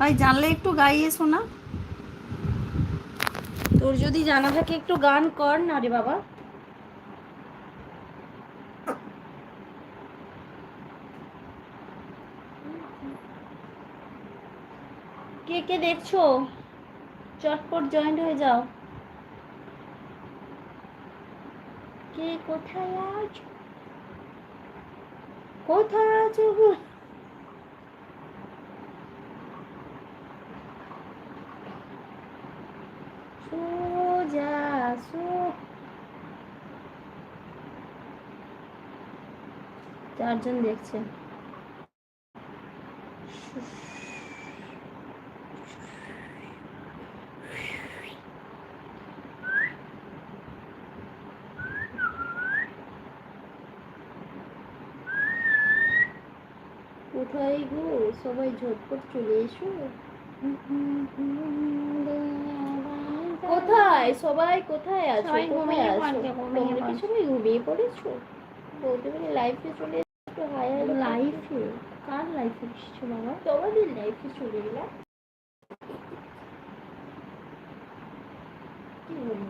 ভাই, জানলে একটু গাইয়ে শোনা। তোর যদি জানা থাকে একটু গান কর না রে বাবা। কে কে দেখছ? চটপট জয়েন্ট হয়ে যাও। কে কোথায় আছো? কোথায় আছো সোজা সো চারজন দেখছে। কোথায় গো? সবাই ঝটপট চলে এসো। কোথায়? সবাই কোথায় আছো? কোথায় আছো? তোমরা কি সবাই ঘুমিয়ে পড়েছো? বলতে পারি লাইফে চলে এসেছ হাই হাই লাইফে কার লাইফে এসেছ বাবা? তোমাদের লাইফে চলে এলাম। কি বলব